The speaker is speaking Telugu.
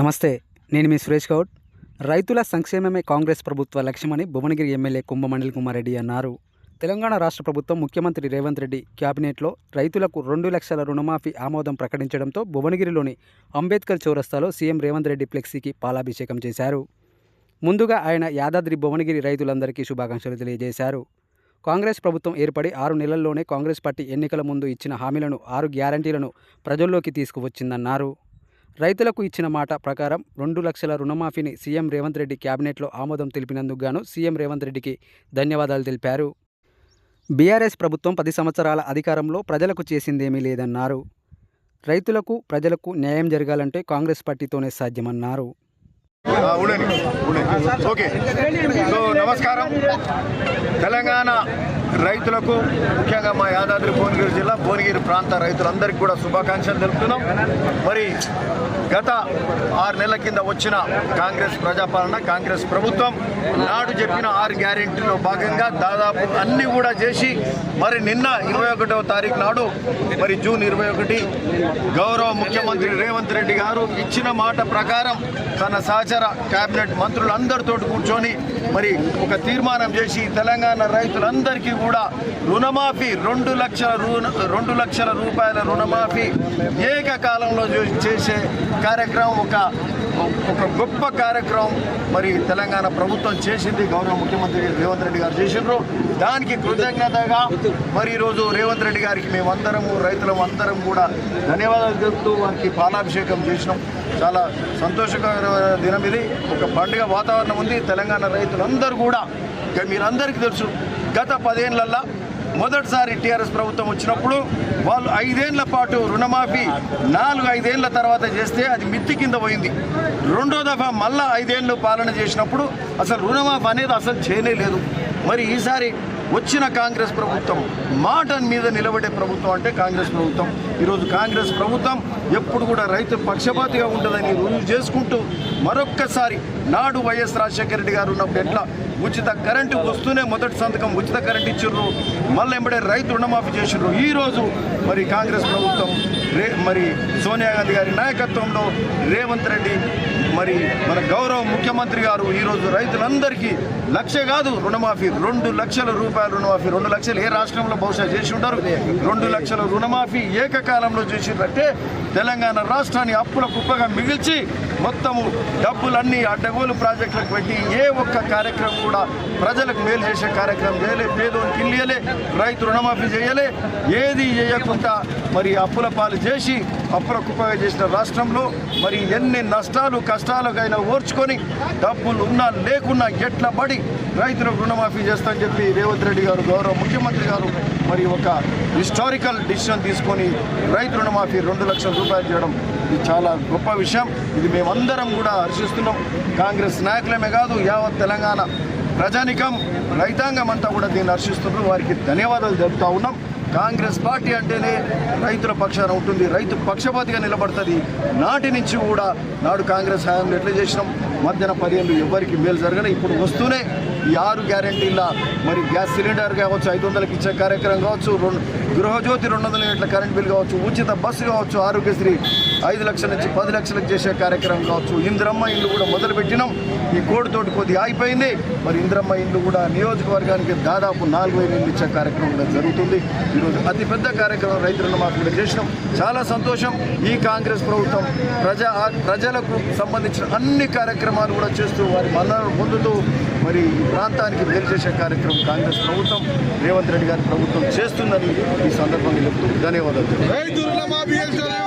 నమస్తే నేను మీ సురేష్ గౌడ్. రైతుల సంక్షేమమే కాంగ్రెస్ ప్రభుత్వ లక్ష్యమని భువనగిరి ఎమ్మెల్యే కుంభమండలి కుమారెడ్డి అన్నారు. తెలంగాణ రాష్ట్ర ప్రభుత్వం ముఖ్యమంత్రి రేవంత్ రెడ్డి క్యాబినెట్లో రైతులకు రెండు లక్షల రుణమాఫీ ఆమోదం ప్రకటించడంతో భువనగిరిలోని అంబేద్కర్ చౌరస్తాలో సీఎం రేవంత్ రెడ్డి ఫ్లెక్సీకి పాలాభిషేకం చేశారు. ముందుగా ఆయన యాదాద్రి భువనగిరి రైతులందరికీ శుభాకాంక్షలు తెలియజేశారు. కాంగ్రెస్ ప్రభుత్వం ఏర్పడి ఆరు నెలల్లోనే కాంగ్రెస్ పార్టీ ఎన్నికల ముందు ఇచ్చిన హామీలను ఆరు గ్యారంటీలను ప్రజల్లోకి తీసుకువచ్చిందన్నారు. రైతులకు ఇచ్చిన మాట ప్రకారం రెండు లక్షల రుణమాఫీని సీఎం రేవంత్ రెడ్డి కేబినెట్లో ఆమోదం తెలిపినందుకు గాను సీఎం రేవంత్ రెడ్డికి ధన్యవాదాలు తెలిపారు. బీఆర్ఎస్ ప్రభుత్వం పది సంవత్సరాల అధికారంలో ప్రజలకు చేసిందేమీ లేదన్నారు. రైతులకు ప్రజలకు న్యాయం జరగాలంటే కాంగ్రెస్ పార్టీతోనే సాధ్యమన్నారు. ఓకే. సో నమస్కారం. తెలంగాణ రైతులకు ముఖ్యంగా మా యాదాద్రి భువనగిరి జిల్లా భువనగిరి ప్రాంత రైతులందరికీ కూడా శుభాకాంక్షలు తెలుపుతున్నాం. మరి గత ఆరు నెలల కింద వచ్చిన కాంగ్రెస్ ప్రజాపాలన కాంగ్రెస్ ప్రభుత్వం నాడు చెప్పిన ఆరు గ్యారెంటీలో భాగంగా దాదాపు అన్ని కూడా చేసి మరి నిన్న ఇరవై ఒకటవ తారీఖు నాడు మరి జూన్ ఇరవై ఒకటి గౌరవ ముఖ్యమంత్రి రేవంత్ రెడ్డి గారు ఇచ్చిన మాట ప్రకారం తన సహచర కేబినెట్ మంత్రులందరితో కూర్చొని మరి ఒక తీర్మానం చేసి తెలంగాణ రైతులందరికీ కూడా రుణమాఫీ రెండు లక్షల రెండు లక్షల రూపాయల రుణమాఫీ ఏకకాలంలో చేసే కార్యక్రమం ఒక ఒక గొప్ప కార్యక్రమం. మరి తెలంగాణ ప్రభుత్వం చేసింది గౌరవ ముఖ్యమంత్రి రేవంత్ రెడ్డి గారు చేసిండ్రు. దానికి కృతజ్ఞతగా మరి ఈరోజు రేవంత్ రెడ్డి గారికి మేమందరము రైతులం అందరం కూడా ధన్యవాదాలు చెప్తూ వారికి పాలాభిషేకం చేసినాం. చాలా సంతోషకరమైన దినం ఇది. ఒక పండుగ వాతావరణం ఉంది. తెలంగాణ రైతులందరూ కూడా ఇక మీరందరికీ తెలుసు గత పదేళ్ళల్లో మొదటిసారి టీఆర్ఎస్ ప్రభుత్వం వచ్చినప్పుడు వాళ్ళు ఐదేళ్ళ పాటు రుణమాఫీ నాలుగు ఐదేళ్ళ తర్వాత చేస్తే అది మిత్తి కింద పోయింది. రెండో దఫా మళ్ళా ఐదేళ్ళు పాలన చేసినప్పుడు అసలు రుణమాఫీ అనేది అసలు చేయలేదు మరి ఈసారి వచ్చిన కాంగ్రెస్ ప్రభుత్వం మాటన్ మీద నిలబడే ప్రభుత్వం అంటే కాంగ్రెస్ ప్రభుత్వం. ఈరోజు కాంగ్రెస్ ప్రభుత్వం ఎప్పుడు కూడా రైతు పక్షపాతిగా ఉంటుందని రుజువు చేసుకుంటూ మరొక్కసారి నాడు వైఎస్ రాజశేఖర రెడ్డి గారు ఉన్నప్పుడు ఎట్లా ఉచిత కరెంటు వస్తూనే మొదటి సంతకం ఉచిత కరెంట్ ఇచ్చిర్రు మళ్ళీ ఎంబడే రైతు రుణమాఫీ చేసిర్రు. ఈరోజు మరి కాంగ్రెస్ ప్రభుత్వం రే మరి సోనియా గాంధీ గారి నాయకత్వంలో రేవంత్ రెడ్డి మరి మన గౌరవ ముఖ్యమంత్రి గారు ఈరోజు రైతులందరికీ లక్ష కాదు రుణమాఫీ. రెండు లక్షల రూపాయల రుణమాఫీ. రెండు లక్షలు ఏ రాష్ట్రంలో బహుశా చేసి ఉంటారు? రెండు లక్షల రుణమాఫీ ఏక కాలంలో చేసిందంటే తెలంగాణ రాష్ట్రాన్ని అప్పుల కుప్పగా మిగిల్చి మొత్తము డబ్బులన్నీ అడ్డగోలు ప్రాజెక్టులకు పెట్టి ఏ ఒక్క కార్యక్రమం కూడా ప్రజలకు మేలు చేసే కార్యక్రమం చేయలే పేదోనికి ఇల్లు రైతు రుణమాఫీ చేయలే ఏది చేయకుండా మరి అప్పుల పాలు చేసి అప్పుల కుప్పగా చేసిన రాష్ట్రంలో మరి ఎన్ని నష్టాలు కష్టాలకైనా ఓర్చుకొని డబ్బులు ఉన్నా లేకున్నా ఎట్లా పడి రైతులకు రుణమాఫీ చేస్తామని చెప్పి రేవంత్ రెడ్డి గారు గౌరవ ముఖ్యమంత్రి గారు మరి ఒక హిస్టారికల్ డిసిషన్ తీసుకొని రైతు రుణమాఫీ రెండు లక్షల రూపాయలు చేయడం ఇది చాలా గొప్ప విషయం. ఇది మేమందరం కూడా హర్షిస్తున్నాం. కాంగ్రెస్ నాయకులమే కాదు యావత్ తెలంగాణ ప్రజానికం రైతాంగం అంతా కూడా దీన్ని హర్షిస్తున్నారు. వారికి ధన్యవాదాలు తెలుపుతా ఉన్నాం. కాంగ్రెస్ పార్టీ అంటేనే రైతుల పక్షాన ఉంటుంది. రైతు పక్షపాతిగా నిలబడుతుంది. నాటి నుంచి కూడా నాడు కాంగ్రెస్ హయాంలో ఎట్లా చేసినాం? మధ్యాహ్నం పదిహేను ఎవరికి మేలు జరగడం ఇప్పుడు వస్తూనే ఈ ఆరు గ్యారంటీల మరి గ్యాస్ సిలిండర్ కావచ్చు ఐదు వందలకి ఇచ్చే కార్యక్రమం కావచ్చు రెండు గృహజ్యోతి రెండు వందల యూనిట్ల కరెంట్ బిల్ కావచ్చు ఉచిత బస్సు కావచ్చు ఆరోగ్యశ్రీ ఐదు లక్షల నుంచి పది లక్షలకు చేసే కార్యక్రమం కావచ్చు. ఇందిరమ్మ ఇల్లు కూడా మొదలుపెట్టినాం. ఈ కోడితోటి కొద్దిగా ఆగిపోయింది. మరి ఇందిరమ్మ ఇల్లు కూడా నియోజకవర్గానికి దాదాపు నాలుగు వేల ఇల్లు ఇచ్చే కార్యక్రమం కూడా జరుగుతుంది. ఈరోజు అతిపెద్ద కార్యక్రమం రైతులను మాకు కూడా చేసినాం. చాలా సంతోషం. ఈ కాంగ్రెస్ ప్రభుత్వం ప్రజా ప్రజలకు సంబంధించిన అన్ని కార్యక్రమాలు కూడా చేస్తూ వారి మన్నలను పొందుతూ మరి ఈ ప్రాంతానికి మేలు చేసే కార్యక్రమం కాంగ్రెస్ ప్రభుత్వం రేవంత్ రెడ్డి గారి ప్రభుత్వం చేస్తుందని ఈ సందర్భంగా చెప్తూ ధన్యవాదాలు.